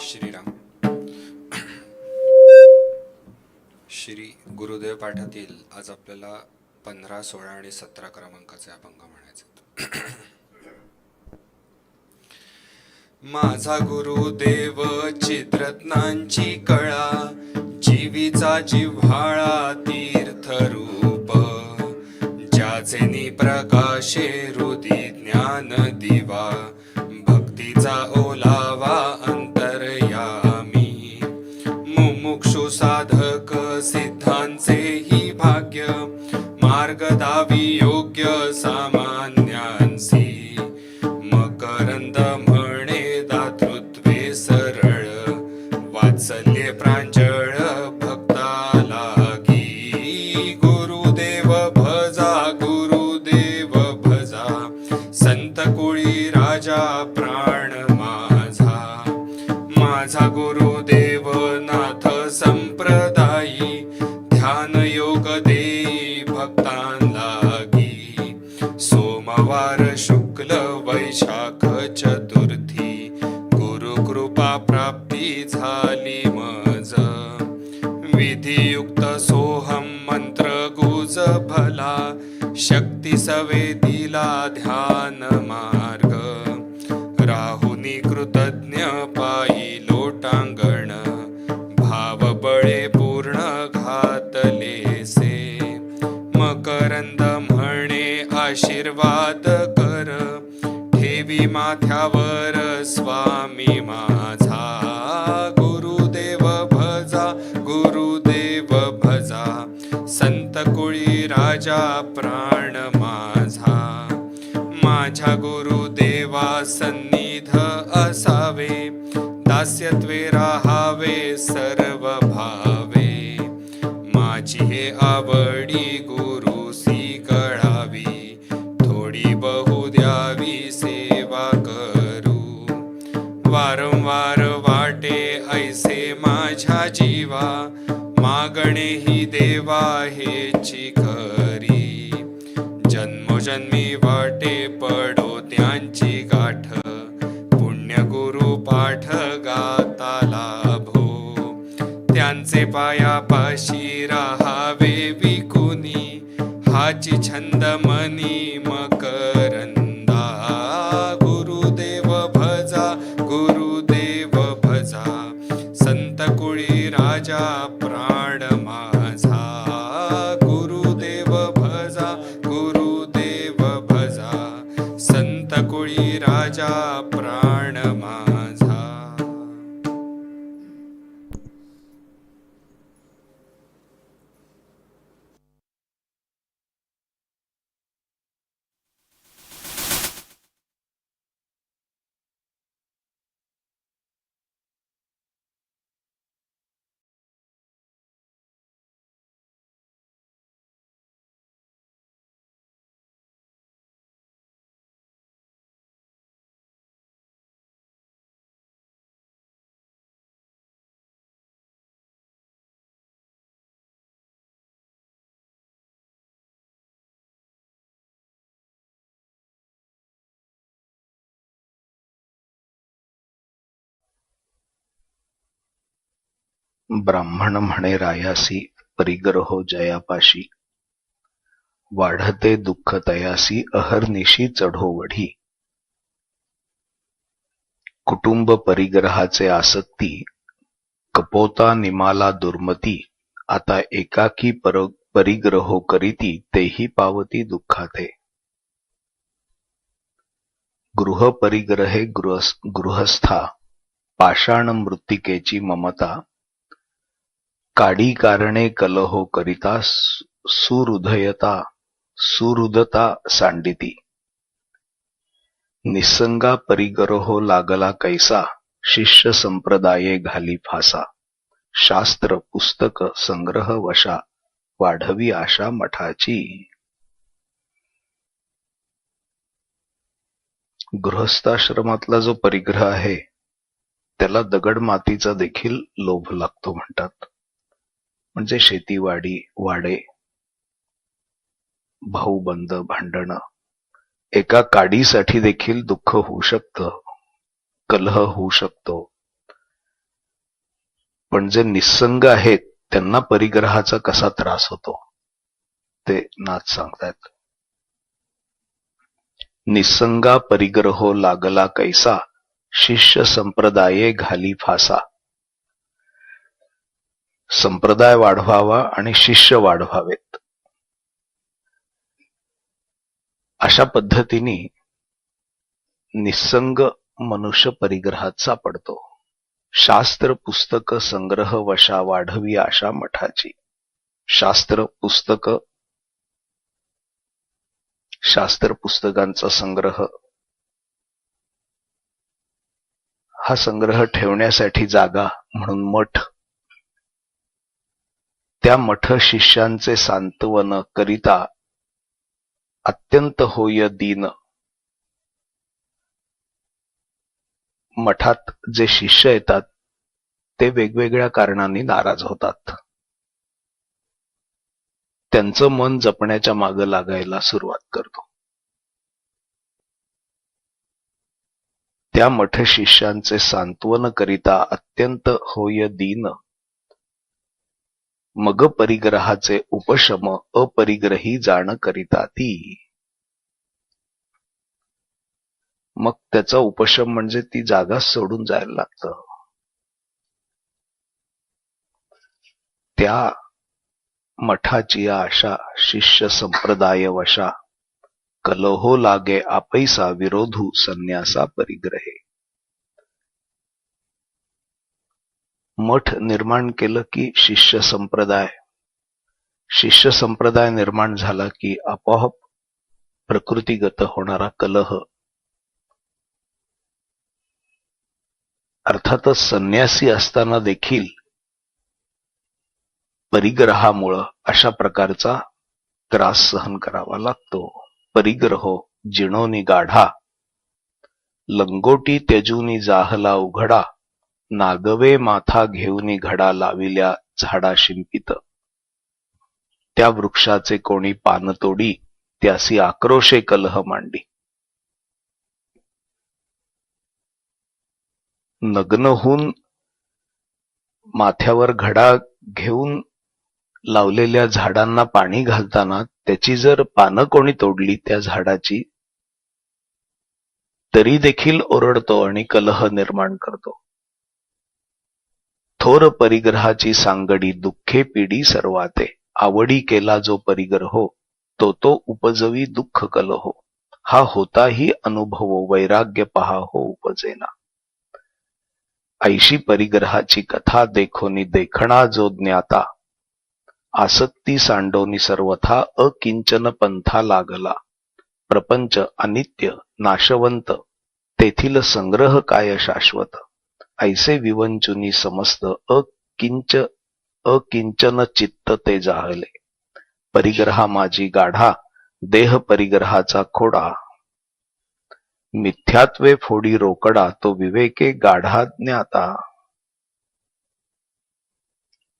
श्रीराम। श्री गुरुदेव पाठातील आज आपल्याला पंधरा सोळा आणि सतरा क्रमांकाचे अभंग म्हणायचे माझा गुरुदेव चित्रज्ञांची कळा जीवीचा जिव्हाळा तीर्थरूप ज्याचे प्रकाशे हृदी ज्ञान दिवा भक्तीचा ओलावा साधक सिद्धांचे ही भाग्य मार्ग दावी सवेदिला ध्यान मार्ग. राहुनी कृतज्ञ पायी लोटांगण. भाव बळे पूर्ण घातलेसे मकरंद म्हणे आशीर्वाद कर. ठेवी माथ्यावर स्वामी माझा. गुरुदेव भजा गुरुदेव भजा. संत कुळी राजा प्राण माझ्या गुरुदेवा सन्निध असावे दास्यत्वे राहावे सर्व भावे माझी हे आवडी गुरुसी कळावी थोडी बहु द्यावी सेवा करू. वारंवार वाटे ऐसे माझ्या जीवा मागणे ही देवा हेची खरी जन्मी वाटे पडो त्यांची गाठ. पुण्य गुरु पाठ गाता लाभो त्यांचे पायापाशी राहावे विकुनी हाची छंद मनी मकरंदा. गुरुदेव भजा गुरुदेव भजा. संत कुळी राजा कुळी ब्राह्मण म्हणे रायासी परिग्रहो जयापाशी. वाढते दुःख तयासी अहर्निशी चढो वढी. कुटुंब परिग्रहाचे आसक्ती कपोता निमाला दुर्मती आता एकाकी पर परिग्रहो करीती तेही पावती दुःखाते. गृह परिग्रहे गृहस्था पाषाण मृत्तिकेची ममता काडी कारणे कलहो करिता सुहृदयता सुहृदता सांडिती. निसंगा परिग्रहो लागला कैसा शिष्य संप्रदाये घाली फासा. शास्त्र पुस्तक संग्रह वशा वाढवी आशा मठाची. गृहस्थाश्रमातला जो परिग्रह आहे त्याला दगड मातीचा देखील लोभ लागतो म्हणतात. म्हणजे शेतीवाडी वाडे भाऊबंद भांडणं. एका काडीसाठी देखील दुःख होऊ शकतं कलह होऊ शकतो. पण जे निसंग आहेत त्यांना परिग्रहाचा कसा त्रास होतो? ते नाच सांगतायत. निसंगा परिग्रहो लागला कैसा शिष्य संप्रदाये घाली फासा. संप्रदाय वाढवावा आणि शिष्य वाढवावेत. अशा पद्धतीने निसंग मनुष्य परिग्रहात सापडतो. शास्त्र पुस्तक संग्रह वशा वाढवी आशा मठाची. शास्त्र पुस्तक शास्त्र पुस्तकांचा संग्रह. हा संग्रह ठेवण्यासाठी जागा म्हणून मठ त्या मठ शिष्यांचे सांत्वन करिता अत्यंत होय दीन. मठात जे शिष्य येतात ते वेगवेगळ्या कारणांनी नाराज होतात. त्यांचं मन जपण्याच्या मागं लागायला सुरुवात करतो. त्या मठ शिष्यांचे सांत्वन करिता अत्यंत होय दीन. मग परिग्रहाचे उपशम अपरिग्रही जाण करिता ती मग त्याचा उपशम म्हणजे ती जागा सोडून जायला लागतं. त्या मठाची आशा शिष्य संप्रदाय वशा कलहो लागे आपैसा विरोधू संन्यासा परिग्रहे. मठ निर्माण केलं की शिष्य संप्रदाय. शिष्य संप्रदाय निर्माण झाला की आपोआप प्रकृतीगत होणारा कलह. अर्थातच संन्यासी असताना देखील परिग्रहामुळं अशा प्रकारचा त्रास सहन करावा लागतो. परिग्रह जिणोनी गाढा लंगोटी त्यजूनी जाहला उघडा नागवे माथा घेऊनी घडा लाविल्या झाडा शिंपित त्या वृक्षाचे कोणी पान तोडी त्यासी आक्रोशे कलह मांडी. नग्न होऊन माथ्यावर घडा घेऊन लावलेल्या झाडांना पाणी घालताना त्याची जर पानं कोणी तोडली त्या झाडाची तरी देखील ओरडतो आणि कलह निर्माण करतो. थोर परिग्रहाची सांगडी दुःखे पिढी सर्वाते. आवडी केला जो परिग्रहो तो तो उपजवी दुःख कलहो हा होताही अनुभव वैराग्य पहा हो उपजेना. ऐशी परिग्रहाची कथा देखोनी देखणा जो ज्ञाता. आसक्ती सांडोनी सर्वथा अकिंचन पंथा लागला. प्रपंच अनित्य नाशवंत तेथील संग्रह काय शाश्वत? ऐसे विवंचुनी समस्त अकिंच अकिंचन चित्त ते जाहले परिग्रहा माझी गाढा देह परिग्रहाचा खोडा. मिथ्यात्वे फोडी रोकडा तो विवेके गाढा ज्ञाता.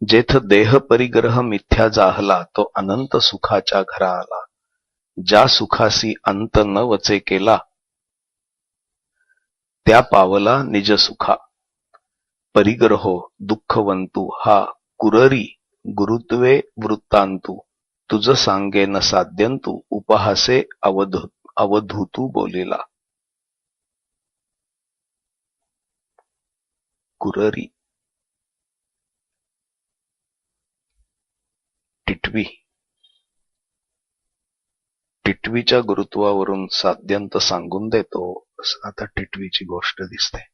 जेथ देह परिग्रह मिथ्या जाहला तो अनंत सुखाच्या घरा आला ज्या सुखासी अंत न वचे केला त्या पावला निज सुखा. परिग्रहो दुःखवंतु हा कुररी गुरुत्वे वृत्तांतू तुझ सांगे न साध्यंतू उपहासे अवधू अवधूतू बोलिला. कुररी. टिटवी. टिटवीच्या गुरुत्वावरून साध्यंत सांगून देतो आता टिटवीची गोष्ट दिसते.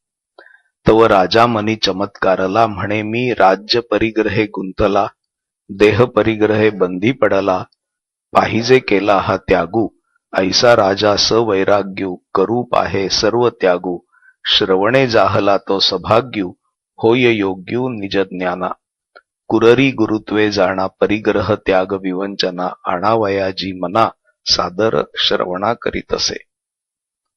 तव राजा मनी चमत्कारला म्हणे मी राज्य परिग्रहे गुंतला देह परिग्रहे बंदी पडला पाहिजे केला हा त्यागू ऐसा राजा सवैराग्यू करू पाहे सर्व त्यागू श्रवणे जाहला तो सभाग्यू होय योग्यू निज ज्ञाना कुररी गुरुत्वे जाणा परिग्रह त्याग विवंचना आणावयाजी मना सादर श्रवणा करीत असे.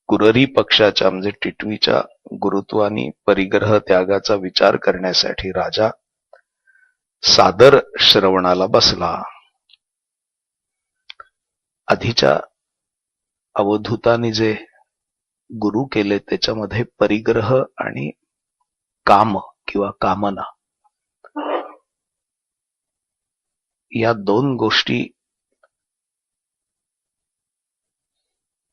कुररी पक्षाच्या म्हणजे टिटवीच्या गुरुत्वानी परिग्रह त्यागाचा विचार करण्यासाठी राजा सादर श्रवणाला बसला. आधीच्या अवधूतानी जे गुरु केले त्याच्यामध्ये परिग्रह आणि काम किंवा कामना. या दोन गोष्टी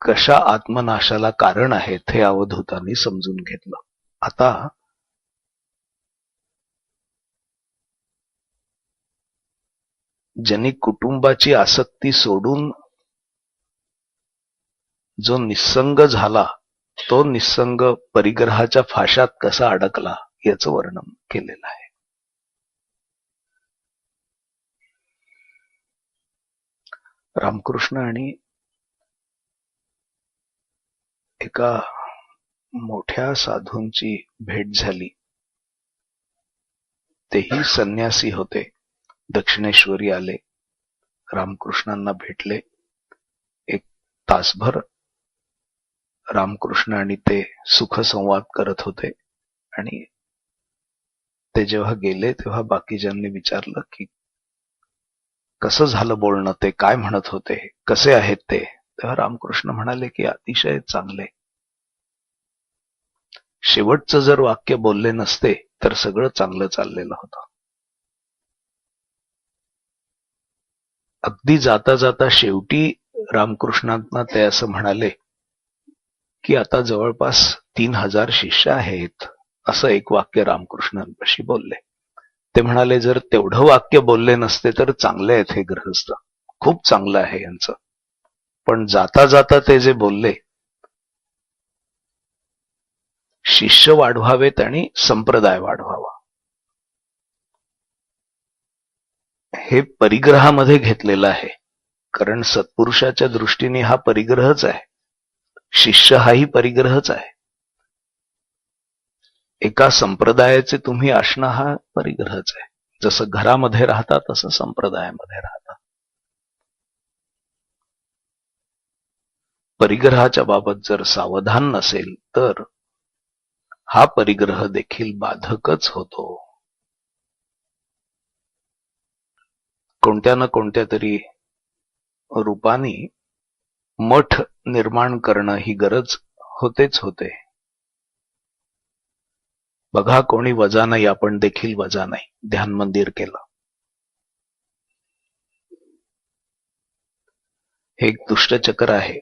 कशा आत्मनाशाला कारण आहेत हे अवधूतांनी समजून घेतलं. आता ज्यांनी कुटुंबाची आसक्ती सोडून जो निसंग झाला तो निसंग परिग्रहाच्या फाशात कसा अडकला याचं वर्णन केलेलं आहे. रामकृष्ण आणि एका मोठ्या साधूंची भेट झाली. तेही संन्यासी होते. दक्षिणेश्वरी आले. रामकृष्णांना भेटले. एक तासभर रामकृष्ण आणि ते सुखसंवाद करत होते. आणि ते जेव्हा गेले तेव्हा बाकीच्यांनी विचारलं की कसं झालं बोलणं? ते काय म्हणत होते? कसे आहेत ते? तेव्हा रामकृष्ण म्हणाले की अतिशय चांगले. शेवटचं जर वाक्य बोलले नसते तर सगळं चांगलं चाललेलं होतं. अगदी जाता जाता शेवटी रामकृष्णांना ते असं म्हणाले की आता जवळपास तीन हजार शिष्य आहेत असं एक वाक्य रामकृष्णांपाशी बोलले. ते म्हणाले जर तेवढं वाक्य बोलले नसते तर चांगले आहेत हे ग्रहस्थ. खूप चांगलं आहे यांचं. पण जाता जाता ते जे बोलले शिष्य वाढवावेत आणि संप्रदाय वाढवावा. हे परिग्रहामध्ये घेतलेलं आहे. कारण सत्पुरुषाच्या दृष्टीने हा परिग्रहच आहे. शिष्य हाही परिग्रहच आहे. एका संप्रदायाचे तुम्ही असणं हा परिग्रहच आहे. जसं घरामध्ये राहता तसं संप्रदायामध्ये राहता. परिग्रहाच्या बाबत जर सावधान नसेल तर हा परिग्रह देखील बाधकच होतो. कोणत्या ना कोणत्या तरी रूपाने मठ निर्माण करणं ही गरज होतेच होते. बघा कोणी वजा नाही आपण देखील वजा नाही ध्यान मंदिर केलं. हे एक दुष्टचक्र आहे.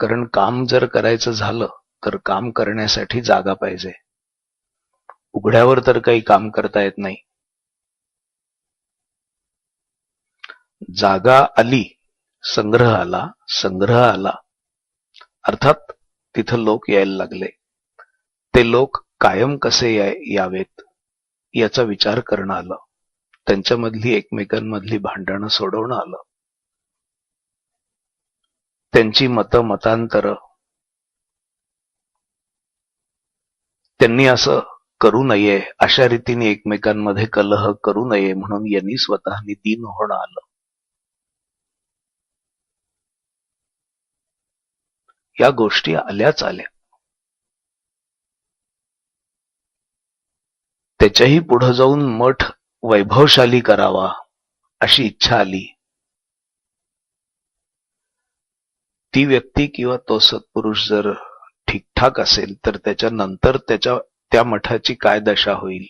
कारण काम जर करायचं झालं तर काम करण्यासाठी जागा पाहिजे. उघड्यावर तर काही काम करता येत नाही. जागा आली संग्रह आला संग्रह आला. अर्थात तिथं लोक यायला लागले. ते लोक कायम कसे यावेत याचा विचार करणं आलं. त्यांच्यामधली एकमेकांमधली भांडणं सोडवणं आलं. त्यांची मतं मतांतर. त्यांनी असं करू नये अशा रीतीने एकमेकांमध्ये कलह करू नये म्हणून यांनी स्वतःनी दिन होणं आलं. या गोष्टी आल्याच आल्या. त्याच्याही पुढे जाऊन मठ वैभवशाली करावा अशी इच्छा आली. ती व्यक्ती किंवा तो सत्पुरुष जर ठीकठाक असेल तर त्याच्यानंतर त्याच्या त्या मठाची काय दशा होईल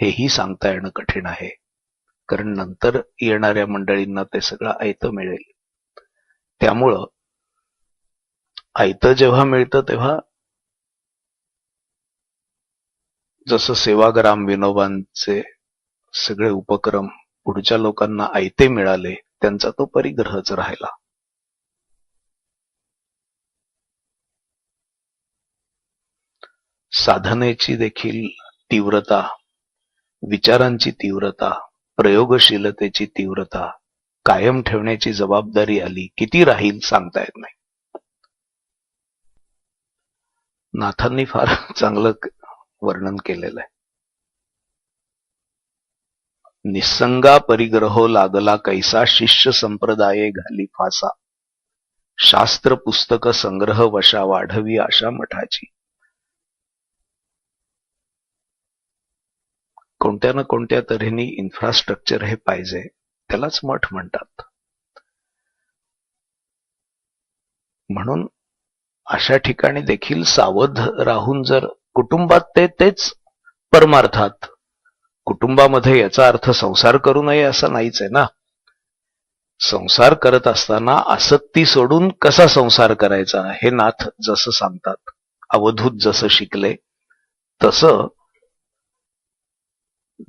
हेही सांगता येणं कठीण आहे. कारण नंतर येणाऱ्या मंडळींना ते सगळं ऐतं मिळेल. त्यामुळं ऐतं जेव्हा मिळतं तेव्हा जसं सेवाग्राम विनोबांचे सगळे उपक्रम पुढच्या लोकांना ऐते मिळाले त्यांचा तो परिग्रहच राहिला. साधनेची देखील तीव्रता विचारांची तीव्रता प्रयोगशीलतेची तीव्रता कायम ठेवण्याची जबाबदारी आली किती राहील सांगता येत नाही. नाथांनी फार चांगलं वर्णन केलेलं आहे. निसंगा परिग्रहो लागला कैसा शिष्य संप्रदाये घाली फासा. शास्त्र पुस्तक संग्रह वशा वाढवी आशा मठाची. कोणत्या ना कोणत्या तऱ्हेने इन्फ्रास्ट्रक्चर हे पाहिजे त्यालाच मठ म्हणतात. म्हणून अशा ठिकाणी देखील सावध राहून जर कुटुंबात ते तेच परमार्थात कुटुंबामध्ये याचा अर्थ संसार करू नये असा नाहीच आहे ना. संसार करत असताना आसक्ती सोडून कसा संसार करायचा हे नाथ जसं सांगतात अवधूत जसं शिकले तसं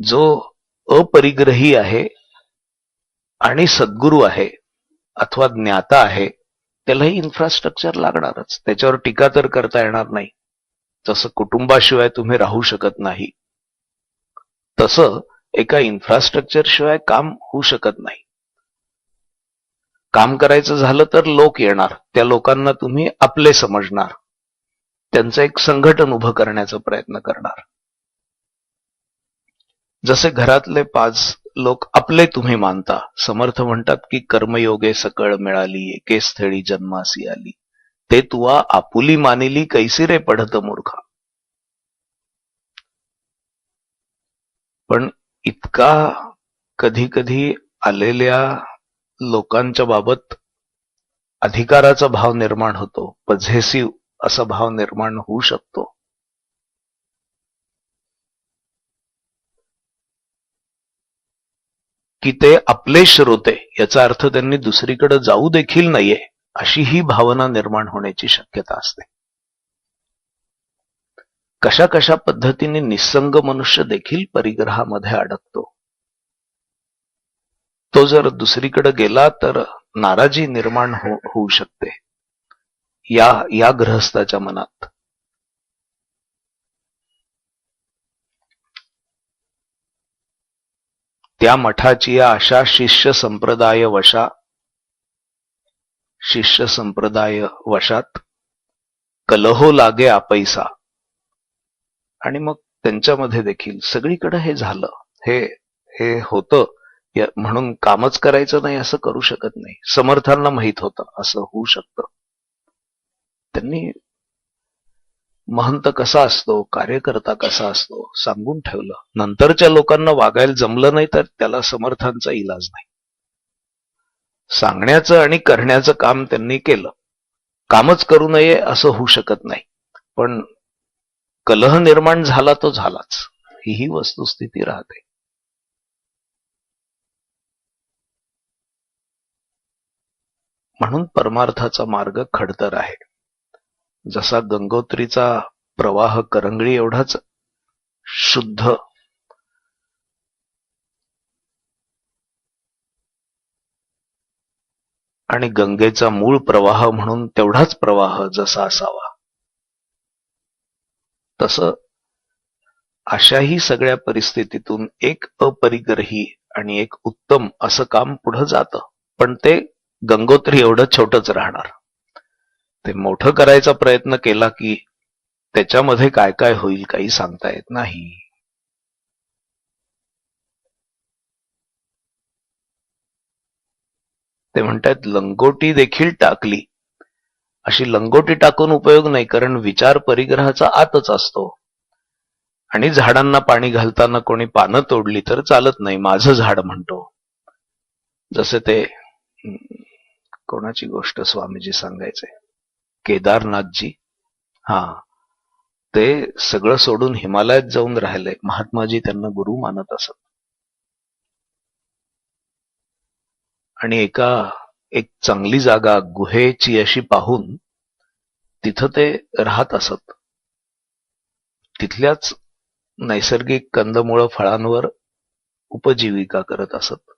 जो अपरिग्रही आहे आणि सद्गुरू आहे अथवा ज्ञाता आहे त्यालाही इन्फ्रास्ट्रक्चर लागणारच. त्याच्यावर टीका तर करता येणार नाही. जसं कुटुंबाशिवाय तुम्ही राहू शकत नाही. तसं एका इन्फ्रास्ट्रक्चर शिवाय काम होऊ शकत नाही. काम करायचं झालं तर लोक येणार. त्या लोकांना तुम्ही आपले समजणार. त्यांचं एक संघटन उभं करण्याचा प्रयत्न करणार. जसे घरातले पाच लोक आपले तुम्ही मानता. समर्थ म्हणतात की कर्मयोगे सकळ मिळाली एके स्थळी जन्मासी आली. ते तुवा आपुली मानिली कैसी रे पडत मूर्खा. पण इतका कधी कधी आलेल्या लोकांच्या बाबत अधिकाराचा भाव निर्माण होतो पझेसिव्ह असा भाव निर्माण होऊ शकतो. की ते आपले श्रोते याचा अर्थ त्यांनी दुसरीकडे जाऊ देखील नाहीये अशी ही भावना निर्माण होण्याची शक्यता असते. कशा कशा पद्धतीने निसंग मनुष्य देखील परिग्रहामध्ये अडकतो? तो जर दुसरीकडे गेला तर नाराजी निर्माण हो-, होऊ शकते. या या गृहस्थाच्या मनात. त्या मठाची या अशा शिष्य संप्रदाय वशा शिष्य संप्रदाय वशात कलहो लागे आपैसा आणि मग त्यांच्यामध्ये देखील सगळीकडे हे झालं. हे हे होतं. म्हणून कामच करायचं नाही असं करू शकत नाही. समर्थांना माहीत होतं. असं होऊ शकतं. त्यांनी महंत कसा असतो कार्यकर्ता कसा असतो सांगून ठेवलं. नंतरच्या लोकांना वागायला जमलं नाही तर त्याला समर्थांचा इलाज नाही. सांगण्याचं आणि करण्याचं काम त्यांनी केलं. कामच करू नये असं होऊ शकत नाही. पण कलह निर्माण झाला तो झालाच. ही ही वस्तुस्थिती राहते. म्हणून परमार्थाचा मार्ग खडतर आहे. जसा गंगोत्रीचा प्रवाह करंगळी एवढाच शुद्ध. आणि गंगेचा मूळ प्रवाह म्हणून तेवढाच प्रवाह जसा असावा. तस अशाही सगळ्या परिस्थितीतून एक अपरिग्रही आणि एक उत्तम असं काम पुढं जातं. पण ते गंगोत्री एवढं छोटच राहणार. ते मोठं करायचा प्रयत्न केला की त्याच्यामध्ये काय काय होईल काही सांगता येत नाही. ते म्हणतात लंगोटी देखील टाकली. अशी लंगोटी टाकून उपयोग नाही कारण विचार परिग्रहाचा आतच असतो. आणि झाडांना पाणी घालताना कोणी पानं तोडली तर चालत नाही माझं झाड म्हणतो. जसे ते कोणाची गोष्ट स्वामीजी सांगायचे? केदारनाथजी. हा. ते सगळं सोडून हिमालयात जाऊन राहिले. महात्माजी त्यांना गुरु मानत असत. आणि एका एक चांगली जागा गुहेची अशी पाहून तिथं ते राहत असत. तिथल्याच नैसर्गिक कंदमुळं फळांवर उपजीविका करत असत.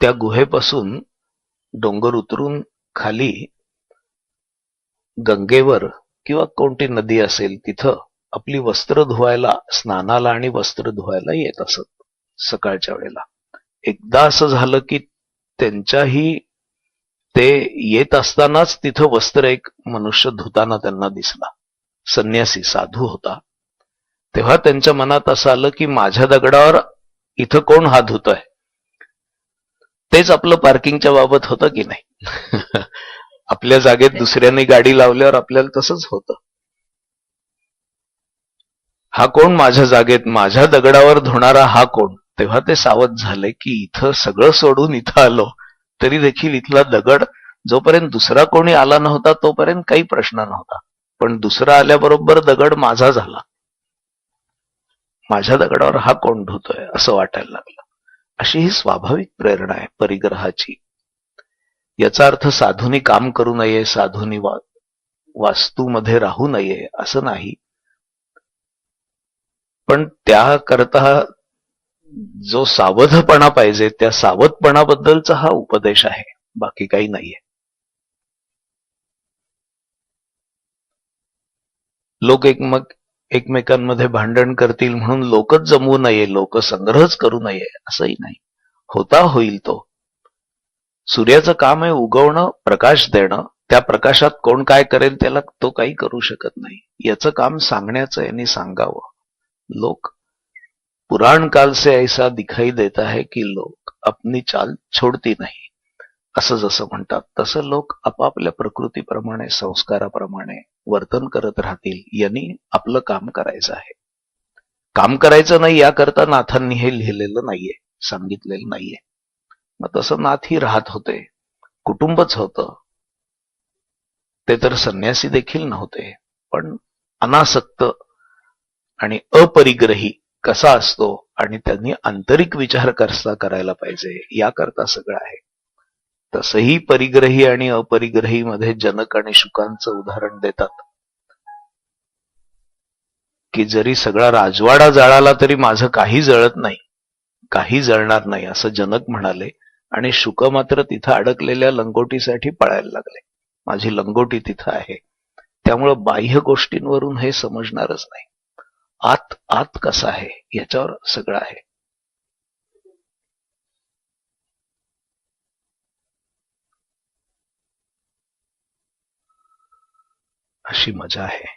त्या गुहेपासून डोंगर उतरून खाली गंगेवर किंवा कोणती नदी असेल तिथं आपली वस्त्र धुवायला स्नानाला आणि वस्त्र धुवायला येत असत सकाळच्या वेळेला. एकदा असं झालं की त्यांच्याही ते येत असतानाच तिथं वस्त्र एक मनुष्य धुताना त्यांना दिसला. संन्यासी साधू होता. तेव्हा त्यांच्या मनात असं आलं की माझ्या दगडावर इथं कोण हात धुतोय? तेच आपलं पार्किंगच्या बाबत होतं की नाही? आपल्या जागेत दुसऱ्याने गाडी लावल्यावर आपल्याला तसंच होतं. हा कोण माझ्या जागेत माझ्या दगडावर धुणारा हा कोण? तेव्हा ते सावध झाले की इथं सगळं सोडून इथं आलो तरी देखील इथला दगड जोपर्यंत दुसरा कोणी आला नव्हता तोपर्यंत काही प्रश्न नव्हता. पण दुसरा आल्याबरोबर दगड माझा झाला. माझ्या दगडावर हा कोण धुतोय असं वाटायला लागलं. अशी ही स्वाभाविक प्रेरणा आहे परिग्रहाची. याचा अर्थ साधूनी काम करू नये साधूनी वा वास्तूमध्ये राहू नये असं नाही. पण त्याकरता जो सावधपणा पाहिजे त्या सावधपणाबद्दलचा हा उपदेश आहे बाकी काही नाहीये. लोक एकमक एकमेकांमध्ये भांडण करतील म्हणून लोकच जमवू नये लोक संग्रहच करू नये असंही नाही. होता होईल तो. सूर्याचं काम आहे उगवणं प्रकाश देणं. त्या प्रकाशात कोण काय करेल त्याला तो काही करू शकत नाही. याचं काम सांगण्याचं यांनी सांगावं. लोक पुराण काल से ऐसा दिखाई देता है की लोक अपनी चाल छोडती नाही. असं जसं म्हणतात तसं लोक आपापल्या प्रकृतीप्रमाणे संस्काराप्रमाणे वर्तन करत राहतील यांनी आपलं काम करायचं आहे. काम करायचं नाही याकरता नाथांनी हे लिहिलेलं नाहीये सांगितलेलं नाहीये. मग तसं नाथ ही राहत होते कुटुंबच होतं. ते तर संन्यासी देखील नव्हते पण अनासक्त आणि अपरिग्रही कसा असतो आणि त्यांनी आंतरिक विचार कसा करायला पाहिजे याकरता सगळं आहे. तसही परिग्रही आणि अपरिग्रही मध्ये जनक आणि शुकांचं उदाहरण देतात. की जरी सगळा राजवाडा जळाला तरी माझं काही जळत नाही काही जळणार नाही असं जनक म्हणाले आणि शुक मात्र तिथं अडकलेल्या लंगोटीसाठी पळायला लागले. माझी लंगोटी तिथं आहे. त्यामुळं बाह्य गोष्टींवरून हे समजणारच नाही. आत आत कसा आहे? याच्यावर सगळं आहे. अशी मजा आहे.